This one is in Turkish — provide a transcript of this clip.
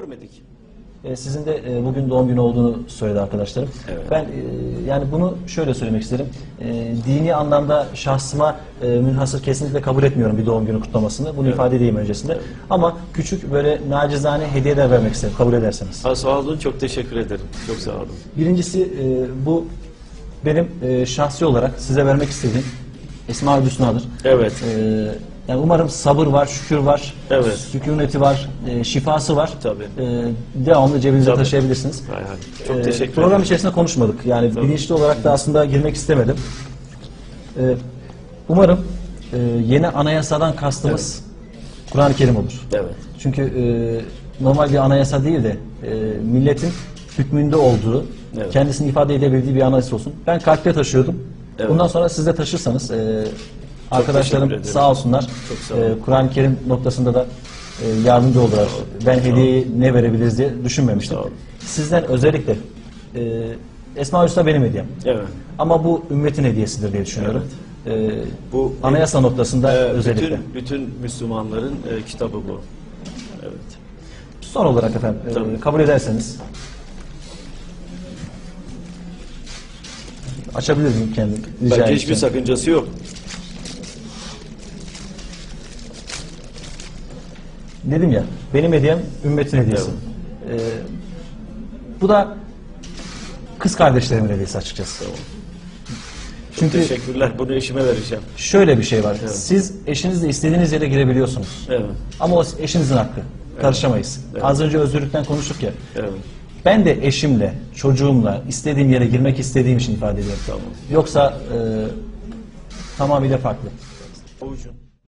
görmedik. E, Sizin de e, bugün doğum günü olduğunu söyledi arkadaşlarım. Evet. Ben e, yani bunu şöyle söylemek isterim. E, Dini anlamda şahsıma e, münhasır kesinlikle kabul etmiyorum bir doğum günü kutlamasını. Bunu ifade edeyim öncesinde. Ama küçük böyle nacizane hediyeler vermek isterim kabul ederseniz. Ha, sağ olun, çok teşekkür ederim. Çok sağ olun. Birincisi e, bu benim e, şahsi olarak size vermek istediğim Esma-ül Hüsna'dır. Evet. E, yani umarım sabır var, şükür var, Evet. sükuneti var, e, şifası var. Tabii. E, devamlı cebinizde Tabii. taşıyabilirsiniz. Hay hay. Çok Ee, teşekkür Program ederim. içerisinde konuşmadık. Yani bilinçli olarak da aslında girmek istemedim. Ee, umarım e, yeni anayasadan kastımız Kur'an-ı Kerim olur. Evet. Çünkü e, normal bir anayasa değil de e, milletin hükmünde olduğu, Evet. kendisini ifade edebildiği bir anayasa olsun. Ben kalpte taşıyordum. Bundan sonra siz de taşırsanız e, arkadaşlarım teşekkür ederim. sağ olsunlar. Çok sağ olun. E, Kur'an-ı Kerim noktasında da e, yardımcı oldular. Ben hediyeyi ne verebiliriz diye düşünmemiştim. Sizden özellikle e, Esma Hüsna benim hediyem. Evet. Ama bu ümmetin hediyesidir diye düşünüyorum. E, Bu anayasa noktasında Ee, özellikle. bütün bütün Müslümanların e, kitabı bu. Evet. Son olarak efendim e, kabul ederseniz açabilir miyim kendim? Rica Bence hiçbir sakıncası yok. Dedim ya benim hediyem ümmetin hediyesi. E, bu da kız kardeşlerimin hediyesi açıkçası. Çünkü teşekkürler. Bunu eşime vereceğim. şöyle bir şey var. Siz eşinizle istediğiniz yere girebiliyorsunuz. Evet. Ama o eşinizin hakkı. Karışamayız. Evet. Az önce özgürlükten konuştuk ya. Evet. Ben de eşimle, çocuğumla istediğim yere girmek istediğim için ifade ediyorum. Tamam. Yoksa e, tamamıyla farklı. Oğuzcuğum.